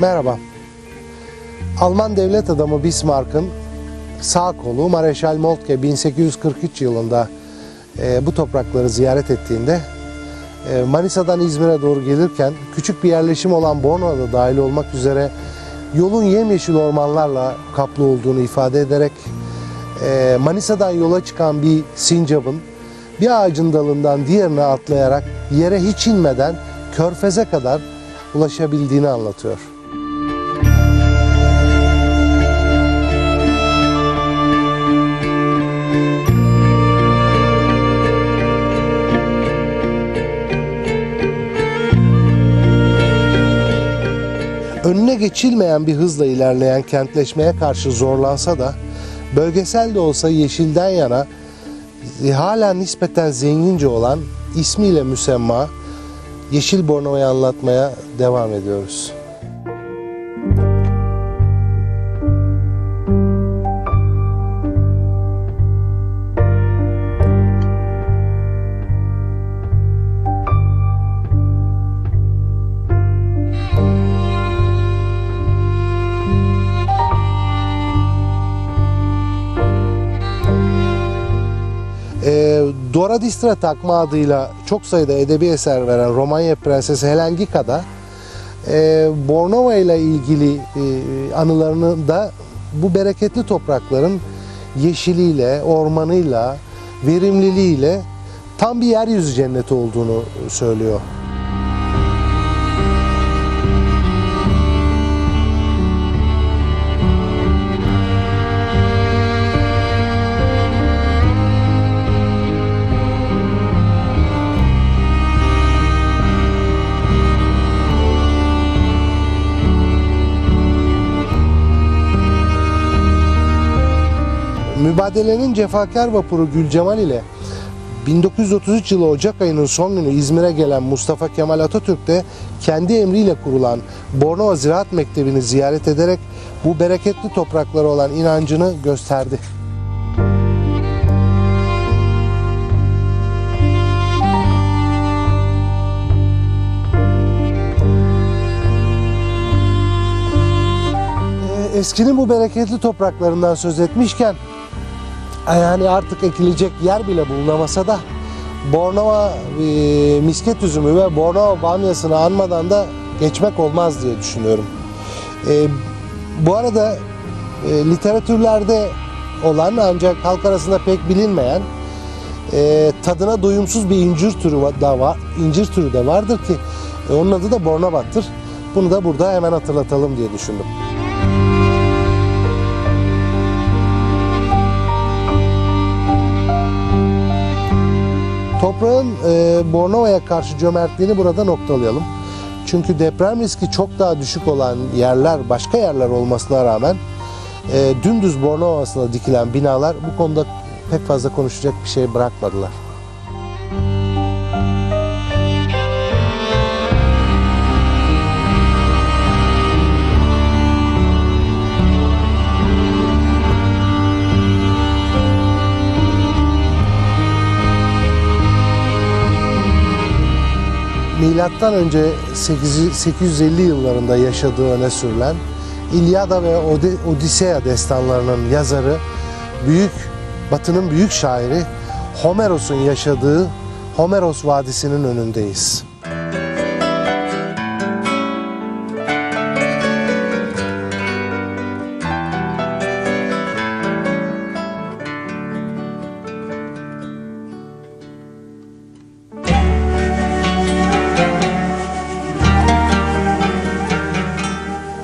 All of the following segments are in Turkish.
Merhaba. Alman devlet adamı Bismarck'ın sağ kolu Mareşal Moltke 1843 yılında e, bu toprakları ziyaret ettiğinde e, Manisa'dan İzmir'e doğru gelirken küçük bir yerleşim olan Bornova'da dahil olmak üzere yolun yemyeşil ormanlarla kaplı olduğunu ifade ederek e, Manisa'dan yola çıkan bir sincapın bir ağacın dalından diğerine atlayarak yere hiç inmeden körfeze kadar ulaşabildiğini anlatıyor. Önüne geçilmeyen bir hızla ilerleyen kentleşmeye karşı zorlansa da bölgesel de olsa yeşilden yana e, hala nispeten zengince olan ismiyle müsemma Yeşil Bornova'yı anlatmaya devam ediyoruz. Dora Distra takma adıyla çok sayıda edebi eser veren Romanya Prensesi Helengika'da e, Bornova ile ilgili e, anılarını da bu bereketli toprakların yeşiliyle, ormanıyla, verimliliğiyle tam bir yeryüzü cenneti olduğunu söylüyor. Mübadelenin cefakar vapuru Gülcemal ile 1933 yılı Ocak ayının son günü İzmir'e gelen Mustafa Kemal Atatürk de kendi emriyle kurulan Bornova Ziraat Mektebi'ni ziyaret ederek bu bereketli topraklara olan inancını gösterdi. Ee, Eskinin bu bereketli topraklarından söz etmişken yani artık ekilecek yer bile bulunamasa da Bornova e, misket üzümü ve Bornova bamyasını anmadan da geçmek olmaz diye düşünüyorum. E, bu arada e, literatürlerde olan ancak halk arasında pek bilinmeyen e, tadına doyumsuz bir incir türü da var, incir türü de vardır ki e, onun adı da Bornovat'tır. Bunu da burada hemen hatırlatalım diye düşündüm. Toprağın e, Bornova'ya karşı cömertliğini burada noktalayalım. Çünkü deprem riski çok daha düşük olan yerler, başka yerler olmasına rağmen e, dümdüz Bornova'sına dikilen binalar bu konuda pek fazla konuşacak bir şey bırakmadılar. Milattan önce 8 850 yıllarında yaşadığı öne sürülen İlyada ve Odiseya destanlarının yazarı, büyük Batı'nın büyük şairi Homeros'un yaşadığı Homeros Vadisi'nin önündeyiz.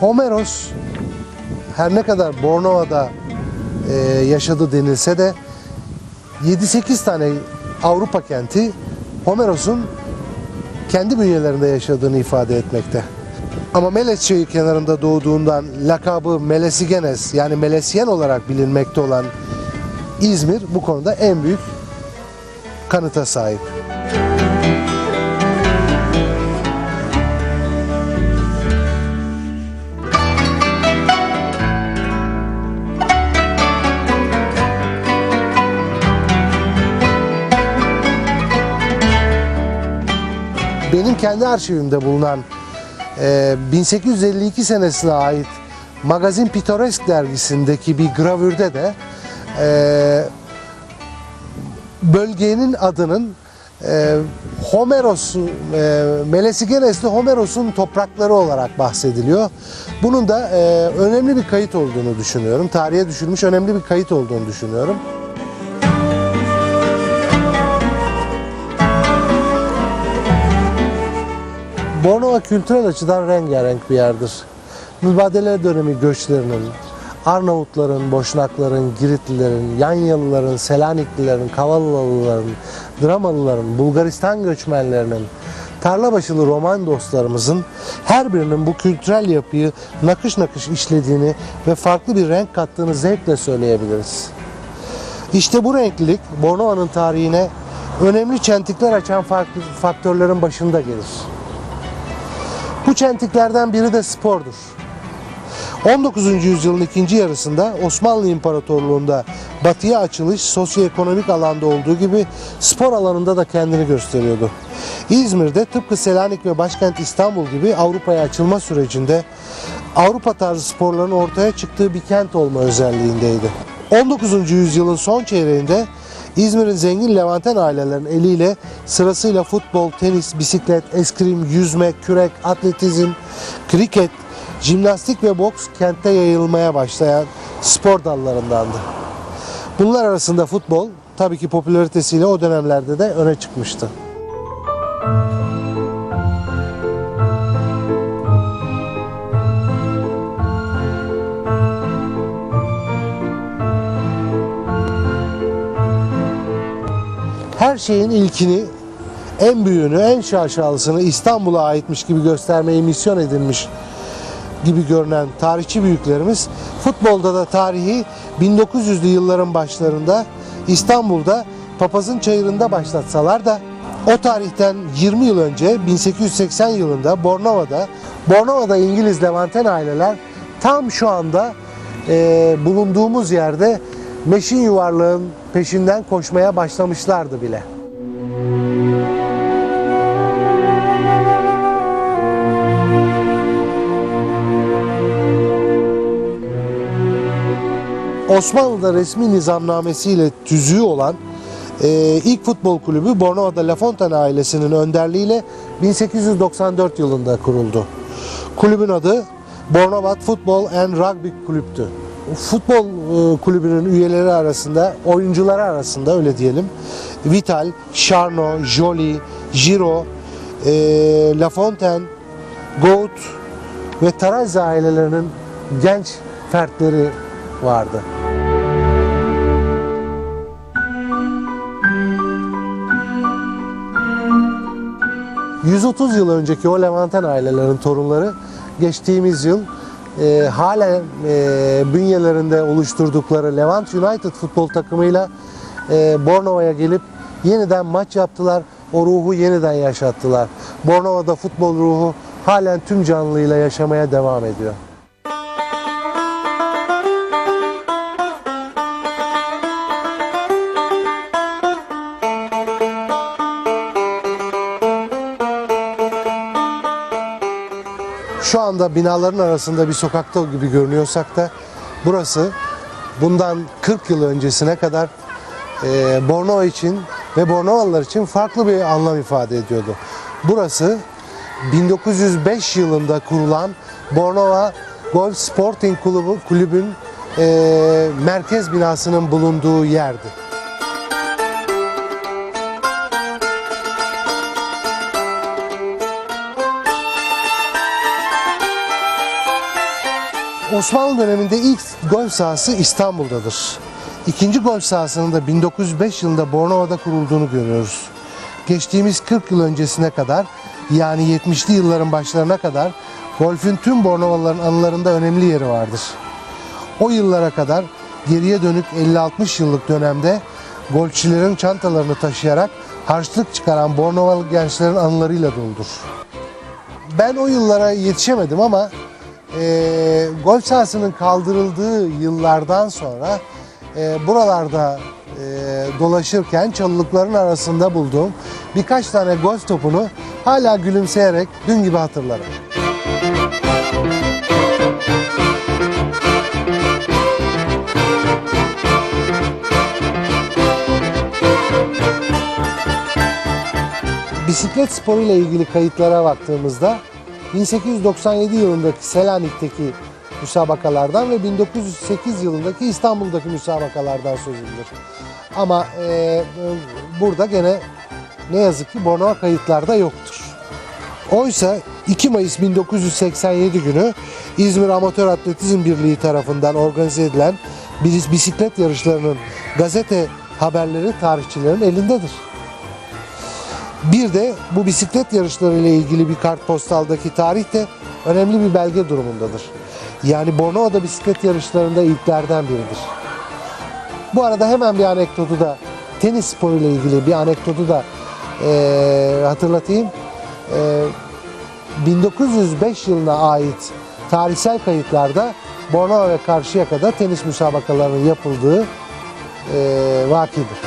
Homeros her ne kadar Bornova'da e, yaşadı denilse de 7-8 tane Avrupa kenti Homeros'un kendi bünyelerinde yaşadığını ifade etmekte. Ama Meles çayı kenarında doğduğundan lakabı Melesigenes yani Melesyen olarak bilinmekte olan İzmir bu konuda en büyük kanıta sahip. Kendi arşivimde bulunan e, 1852 senesine ait Magazin Pittoresk dergisindeki bir gravürde de e, bölgenin adının e, Homeros, e, Melesigenes'te Homeros'un toprakları olarak bahsediliyor. Bunun da e, önemli bir kayıt olduğunu düşünüyorum. Tarihe düşülmüş önemli bir kayıt olduğunu düşünüyorum. Bornova kültürel açıdan rengarenk bir yerdir. Mübadele dönemi göçlerinin, Arnavutların, Boşnakların, Giritlilerin, Yanyalıların, Selaniklilerin, Kavalalıların, Dramalıların, Bulgaristan göçmenlerinin, tarlabaşılı Roman dostlarımızın her birinin bu kültürel yapıyı nakış nakış işlediğini ve farklı bir renk kattığını zevkle söyleyebiliriz. İşte bu renklilik Bornova'nın tarihine önemli çentikler açan farklı faktörlerin başında gelir. Bu çentiklerden biri de spordur. 19. yüzyılın ikinci yarısında Osmanlı İmparatorluğu'nda batıya açılış sosyoekonomik alanda olduğu gibi spor alanında da kendini gösteriyordu. İzmir'de tıpkı Selanik ve başkent İstanbul gibi Avrupa'ya açılma sürecinde Avrupa tarzı sporların ortaya çıktığı bir kent olma özelliğindeydi. 19. yüzyılın son çeyreğinde İzmir'in zengin Levanten ailelerin eliyle sırasıyla futbol, tenis, bisiklet, eskrim, yüzme, kürek, atletizm, kriket, jimnastik ve boks kentte yayılmaya başlayan spor dallarındandı. Bunlar arasında futbol tabii ki popülaritesiyle o dönemlerde de öne çıkmıştı. Her şeyin ilkini, en büyüğünü, en şaşalısını İstanbul'a aitmiş gibi göstermeyi misyon edilmiş gibi görünen tarihçi büyüklerimiz futbolda da tarihi 1900'lü yılların başlarında İstanbul'da Papazın Çayırı'nda başlatsalar da o tarihten 20 yıl önce 1880 yılında Bornova'da Bornova'da İngiliz Levanten aileler tam şu anda e, bulunduğumuz yerde meşin yuvarlığın peşinden koşmaya başlamışlardı bile. Osmanlı'da resmi nizamnamesiyle tüzüğü olan e, ilk futbol kulübü Bornova'da La Fontaine ailesinin önderliğiyle 1894 yılında kuruldu. Kulübün adı Bornovat Football and Rugby Kulüptü. Futbol e, kulübünün üyeleri arasında, oyuncuları arasında öyle diyelim. Vital, Charno, Joly, Giro, e, La Fontaine, Goat ve Tarazzi ailelerinin genç fertleri vardı. ...130 yıl önceki o Levanten ailelerin torunları... ...geçtiğimiz yıl e, halen e, bünyelerinde oluşturdukları Levant United futbol takımıyla e, Bornova'ya gelip yeniden maç yaptılar. O ruhu yeniden yaşattılar. Bornova'da futbol ruhu halen tüm canlılığıyla yaşamaya devam ediyor. Şu anda binaların arasında bir sokakta gibi görünüyorsak da burası bundan 40 yıl öncesine kadar e, Bornova için ve Bornovalılar için farklı bir anlam ifade ediyordu. Burası 1905 yılında kurulan Bornova Golf Sporting Kulübü, Kulübün e, merkez binasının bulunduğu yerdi. Osmanlı döneminde ilk golf sahası İstanbul'dadır. İkinci golf sahasının da 1905 yılında Bornova'da kurulduğunu görüyoruz. Geçtiğimiz 40 yıl öncesine kadar yani 70'li yılların başlarına kadar golfün tüm Bornovalıların anılarında önemli yeri vardır. O yıllara kadar geriye dönük 50-60 yıllık dönemde golfçilerin çantalarını taşıyarak harçlık çıkaran Bornovalı gençlerin anılarıyla doludur. Ben o yıllara yetişemedim ama e, golf sahasının kaldırıldığı yıllardan sonra e, buralarda e, dolaşırken çalılıkların arasında bulduğum birkaç tane golf topunu hala gülümseyerek dün gibi hatırlarım. Bisiklet sporu ile ilgili kayıtlara baktığımızda 1897 yılındaki Selanik'teki müsabakalardan ve 1908 yılındaki İstanbul'daki müsabakalardan söz edilir. Ama e, burada gene ne yazık ki Bornova kayıtlarda yoktur. Oysa 2 Mayıs 1987 günü İzmir Amatör Atletizm Birliği tarafından organize edilen bis- bisiklet yarışlarının gazete haberleri tarihçilerin elindedir. Bir de bu bisiklet yarışları ile ilgili bir kartpostaldaki tarih de önemli bir belge durumundadır. Yani Bornova'da bisiklet yarışlarında ilklerden biridir. Bu arada hemen bir anekdotu da tenis sporu ile ilgili bir anekdotu da eee, hatırlatayım. Eee, 1905 yılına ait tarihsel kayıtlarda Bornova ve Karşıyaka'da tenis müsabakalarının yapıldığı eee vakidir.